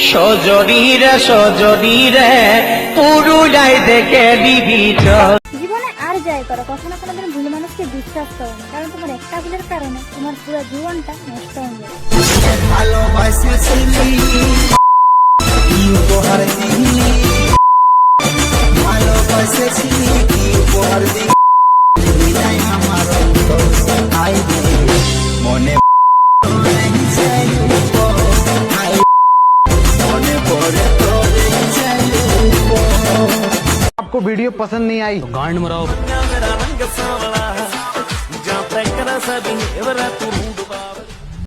জলমল সজনীরে সজনীরে পুরুলিয়ায় দেখে দিবি জীবনে আর যাই করো কখনো কোনোদিন ভুল মানুষকে বিশ্বাস করো না কারণ তোমার একটা ভুলের কারণে তোমার পুরো জীবনটা নষ্ট হয়ে যাবে। ভালোবাসেছিলি आपको वीडियो पसंद नहीं आई गांड मराओ ਮੇਰਾ ਰੰਗ ਸਾਵਲਾ ਜਾਂ ਤੱਕ ਰਸ ਦੀ ਵਰਾ ਤੂੰ ਬਾਬਾ